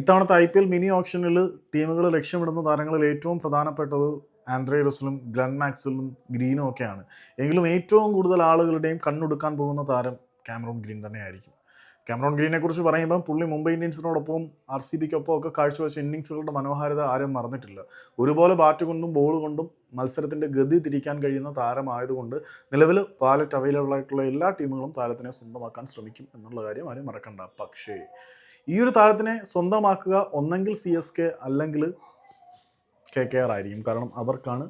ഇത്തവണത്തെ I P L mini ഓപ്ഷനിൽ ടീമുകൾ ലക്ഷ്യമിടുന്ന താരങ്ങളിൽ ഏറ്റവും പ്രധാനപ്പെട്ടത് ആന്ത്രേ റസലും ഗ്ലൻ മാക്സലും ഗ്രീനും ഒക്കെയാണ്. എങ്കിലും ഏറ്റവും കൂടുതൽ ആളുകളുടെയും കണ്ണുടുക്കാൻ പോകുന്ന താരം ക്യാമറോൺ ഗ്രീൻ തന്നെയായിരിക്കും. ക്യാമറോൺ ഗ്രീനെ കുറിച്ച് പറയുമ്പോൾ പുള്ളി മുംബൈ ഇന്ത്യൻസിനോടൊപ്പം ആർ സി ബിക്കൊപ്പം ഒക്കെ കാഴ്ചവെച്ച ഇന്നിങ്സുകളുടെ മനോഹാരിത ആരും മറന്നിട്ടില്ല. ഒരുപോലെ ബാറ്റ് കൊണ്ടും ബോൾ കൊണ്ടും മത്സരത്തിന്റെ ഗതി തിരിക്കാൻ കഴിയുന്ന താരമായതുകൊണ്ട് നിലവിൽ പാലറ്റ് അവൈലബിൾ ആയിട്ടുള്ള എല്ലാ ടീമുകളും താരത്തിനെ സ്വന്തമാക്കാൻ ശ്രമിക്കും എന്നുള്ള കാര്യം ആരും മറക്കണ്ട. പക്ഷേ ഈ ഒരു താരത്തിനെ സ്വന്തമാക്കുക ഒന്നെങ്കിൽ സി എസ് കെ അല്ലെങ്കിൽ കെ കെ ആർ ആയിരിക്കും. കാരണം അവർക്കാണ്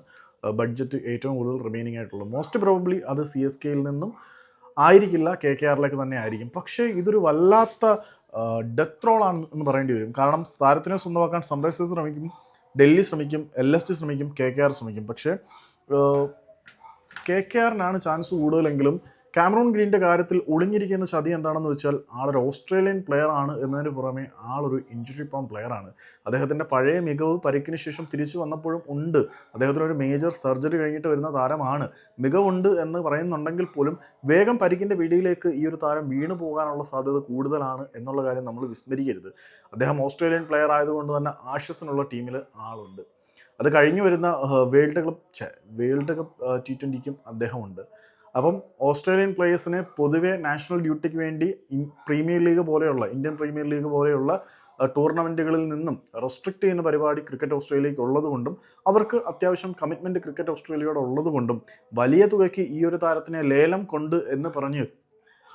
ബഡ്ജറ്റ് ഏറ്റവും കൂടുതൽ റിമൈനിങ് ആയിട്ടുള്ളത്. മോസ്റ്റ് പ്രോബബ്ലി അത് സി എസ് കെയിൽ നിന്നും ആയിരിക്കില്ല കെ കെ ആറിലേക്ക് തന്നെ ആയിരിക്കും. പക്ഷേ ഇതൊരു വല്ലാത്ത ഡെത്ത് റോളാണ് എന്ന് പറയേണ്ടി വരും. കാരണം താരത്തിനെ സ്വന്തമാക്കാൻ സൺറൈസേഴ്സ് ശ്രമിക്കും ഡൽഹി ശ്രമിക്കും എൽ എസ് ടി ശ്രമിക്കും കെ കെ ആർ ശ്രമിക്കും. പക്ഷേ കെ കെ ആറിനാണ് ചാൻസ് കൂടുതലെങ്കിലും കാമറൂൺ ഗ്രീന്റെ കാര്യത്തിൽ ഒളിഞ്ഞിരിക്കുന്ന ചതി എന്താണെന്ന് വെച്ചാൽ ആളൊരു ഓസ്ട്രേലിയൻ പ്ലെയർ ആണ് എന്നതിന് പുറമെ ആളൊരു ഇഞ്ചുറി പ്രോൺ പ്ലെയർ ആണ്. അദ്ദേഹത്തിന്റെ പഴയ മികവ് പരിക്കിന് ശേഷം തിരിച്ചു വന്നപ്പോഴും ഉണ്ട്. അദ്ദേഹത്തിന് ഒരു മേജർ സർജറി കഴിഞ്ഞിട്ട് വരുന്ന താരമാണ്. മികവുണ്ട് എന്ന് പറയുന്നുണ്ടെങ്കിൽ പോലും വേഗം പരിക്കിന്റെ പിടിയിലേക്ക് ഈ ഒരു താരം വീണു പോകാനുള്ള സാധ്യത കൂടുതലാണ് എന്നുള്ള കാര്യം നമ്മൾ വിസ്മരിക്കരുത്. അദ്ദേഹം ഓസ്ട്രേലിയൻ പ്ലെയർ ആയതുകൊണ്ട് തന്നെ ആഷസിനുള്ള ടീമിൽ ആളുണ്ട്. അത് കഴിഞ്ഞു വരുന്ന world cup world cup T ട്വന്റിക്കും അദ്ദേഹമുണ്ട്. അപ്പം ഓസ്ട്രേലിയൻ പ്ലേയേഴ്സിനെ പൊതുവെ നാഷണൽ ഡ്യൂട്ടിക്ക് വേണ്ടി പ്രീമിയർ ലീഗ് പോലെയുള്ള ഇന്ത്യൻ പ്രീമിയർ ലീഗ് പോലെയുള്ള ടൂർണമെന്റുകളിൽ നിന്നും റെസ്ട്രിക്റ്റ് ചെയ്യുന്ന പരിപാടി ക്രിക്കറ്റ് ഓസ്ട്രേലിയയ്ക്ക് ഉള്ളതുകൊണ്ടും അവർക്ക് അത്യാവശ്യം കമ്മിറ്റ്മെന്റ് ക്രിക്കറ്റ് ഓസ്ട്രേലിയയോട് ഉള്ളതുകൊണ്ടും വലിയ തുകയ്ക്ക് ഈ ഒരു താരത്തിനെ ലേലം കൊണ്ട് എന്ന് പറഞ്ഞ്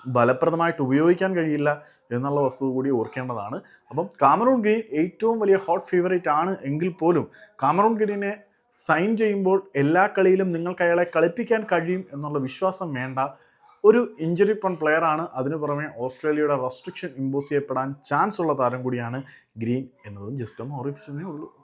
ഫലപ്രദമായിട്ട് ഉപയോഗിക്കാൻ കഴിയില്ല എന്നുള്ള വസ്തു കൂടി ഓർക്കേണ്ടതാണ്. അപ്പം കാമറൂൺ ഗ്രീൻ ഏറ്റവും വലിയ ഹോട്ട് ഫേവറേറ്റ് ആണ് എങ്കിൽ പോലും കാമറൂൺ ഗ്രീനെ സൈൻ ചെയ്യുമ്പോൾ എല്ലാ കളിയിലും നിങ്ങൾക്ക് അയാളെ കളിപ്പിക്കാൻ കഴിയും എന്നുള്ള വിശ്വാസം വേണ്ട. ഒരു ഇഞ്ചുറി പൺ പ്ലെയർ ആണ്. അതിനു പുറമെ ഓസ്ട്രേലിയയുടെ റെസ്ട്രിക്ഷൻ ഇമ്പോസ് ചെയ്യപ്പെടാൻ ചാൻസ് ഉള്ള താരം കൂടിയാണ് ഗ്രീൻ എന്നതും ജസ്റ്റ് ഒന്ന് ഓർപ്പിച്ചതേ ഉള്ളൂ.